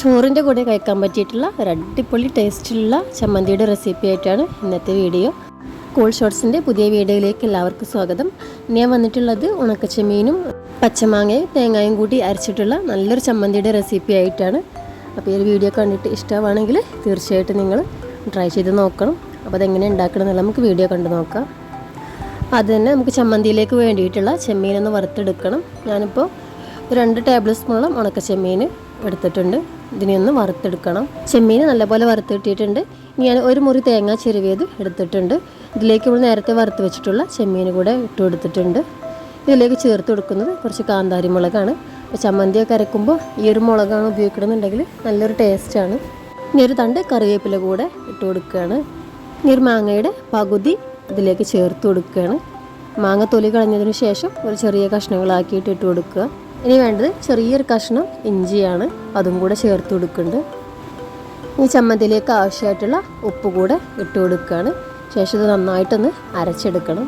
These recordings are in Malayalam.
ചോറിന്റെ കൂടെ കഴിക്കാൻ പറ്റിയിട്ടുള്ള ഒരു അടിപൊളി ടേസ്റ്റിലുള്ള ചമ്മന്തിയുടെ റെസിപ്പി ആയിട്ടാണ് ഇന്നത്തെ വീഡിയോ കൂൾ ഷോട്ട്സിന്റെ പുതിയ വീഡിയോയിലേക്ക് എല്ലാവർക്കും സ്വാഗതം. ഞാൻ വന്നിട്ടുള്ളത് ഉണക്കച്ചമീനും പച്ചമാങ്ങയും തേങ്ങയും കൂട്ടി അരച്ചിട്ടുള്ള നല്ലൊരു ചമ്മന്തിയുടെ റെസിപ്പി ആയിട്ടാണ്. അപ്പോൾ ഈ ഒരു വീഡിയോ കണ്ടിട്ട് ഇഷ്ടമാണെങ്കിൽ തീർച്ചയായിട്ടും നിങ്ങൾ ട്രൈ ചെയ്ത് നോക്കണം. അപ്പോൾ അതെങ്ങനെ ഉണ്ടാക്കണം എന്നുള്ള നമുക്ക് വീഡിയോ കണ്ടു നോക്കാം. അത് തന്നെ നമുക്ക് ചമ്മന്തിയിലേക്ക് വേണ്ടിയിട്ടുള്ള ചെമ്മീനൊന്ന് വറുത്തെടുക്കണം. ഞാനിപ്പോൾ രണ്ട് ടേബിൾ സ്പൂണോളം ഉണക്ക ചെമ്മീൻ എടുത്തിട്ടുണ്ട്. ഇതിനെ ഒന്ന് വറുത്തെടുക്കണം. ചെമ്മീൻ നല്ലപോലെ വറുത്തിട്ടിട്ടുണ്ട്. ഞാൻ ഒരു മുറി തേങ്ങ ചെരുവിയത് എടുത്തിട്ടുണ്ട്. ഇതിലേക്ക് നമ്മൾ നേരത്തെ വറുത്ത് വെച്ചിട്ടുള്ള ചെമ്മീൻ കൂടെ ഇട്ട് കൊടുത്തിട്ടുണ്ട്. ഇതിലേക്ക് ചേർത്ത് കൊടുക്കുന്നത് കുറച്ച് കാന്താരി മുളകാണ്. അപ്പോൾ ചമ്മന്തിയൊക്കെ അരക്കുമ്പോൾ ഈ ഒരു മുളകാണ് ഉപയോഗിക്കണമെന്നുണ്ടെങ്കിൽ നല്ലൊരു ടേസ്റ്റാണ് ഇനി ഒരു തണ്ട് കറിവേപ്പില കൂടെ ഇട്ട് കൊടുക്കുകയാണ്. ഇനി ഒരു മാങ്ങയുടെ പകുതി ഇതിലേക്ക് ചേർത്ത് കൊടുക്കുകയാണ്. മാങ്ങ തൊലി കളഞ്ഞതിന് ശേഷം ഒരു ചെറിയ കഷ്ണങ്ങളാക്കിയിട്ട് ഇട്ട് കൊടുക്കുക. ഇനി വേണ്ടത് ചെറിയൊരു കഷ്ണം ഇഞ്ചിയാണ്. അതും കൂടെ ചേർത്ത് കൊടുക്കുന്നുണ്ട്. ഈ ചമ്മന്തിയിലേക്ക് ആവശ്യമായിട്ടുള്ള ഉപ്പ് കൂടെ ഇട്ട് കൊടുക്കുകയാണ്. ശേഷം ഇത് നന്നായിട്ടൊന്ന് അരച്ചെടുക്കണം.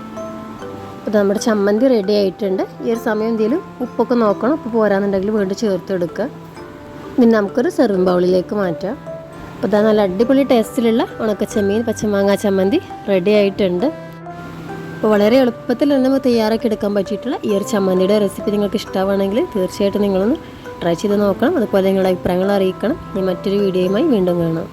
അപ്പോൾ നമ്മുടെ ചമ്മന്തി റെഡി ആയിട്ടുണ്ട്. ഈ ഒരു സമയം എന്തെങ്കിലും ഉപ്പൊക്കെ നോക്കണം. ഉപ്പ് പോരാന്നുണ്ടെങ്കിൽ വീണ്ടും ചേർത്ത് എടുക്കുക പിന്നെ നമുക്കൊരു സെർവിങ് ബൗളിലേക്ക് മാറ്റാം. അപ്പോൾ ഇതാ നല്ല അടിപൊളി ടേസ്റ്റിലുള്ള ഉണക്കച്ചമ്മീൻ പച്ചമാങ്ങ ചമ്മന്തി റെഡി ആയിട്ടുണ്ട്. അപ്പോൾ വളരെ എളുപ്പത്തിൽ തന്നെ നമുക്ക് തയ്യാറാക്കി എടുക്കാൻ പറ്റിയിട്ടുള്ള ഈ ഒരു ചമ്മന്തിയുടെ റെസിപ്പി നിങ്ങൾക്ക് ഇഷ്ടമാണെങ്കിൽ തീർച്ചയായിട്ടും നിങ്ങളൊന്ന് ട്രൈ ചെയ്ത് നോക്കണം. അതുപോലെ നിങ്ങളുടെ അഭിപ്രായങ്ങൾ അറിയിക്കണം. ഇനി മറ്റൊരു വീഡിയോയുമായി വീണ്ടും കാണാം.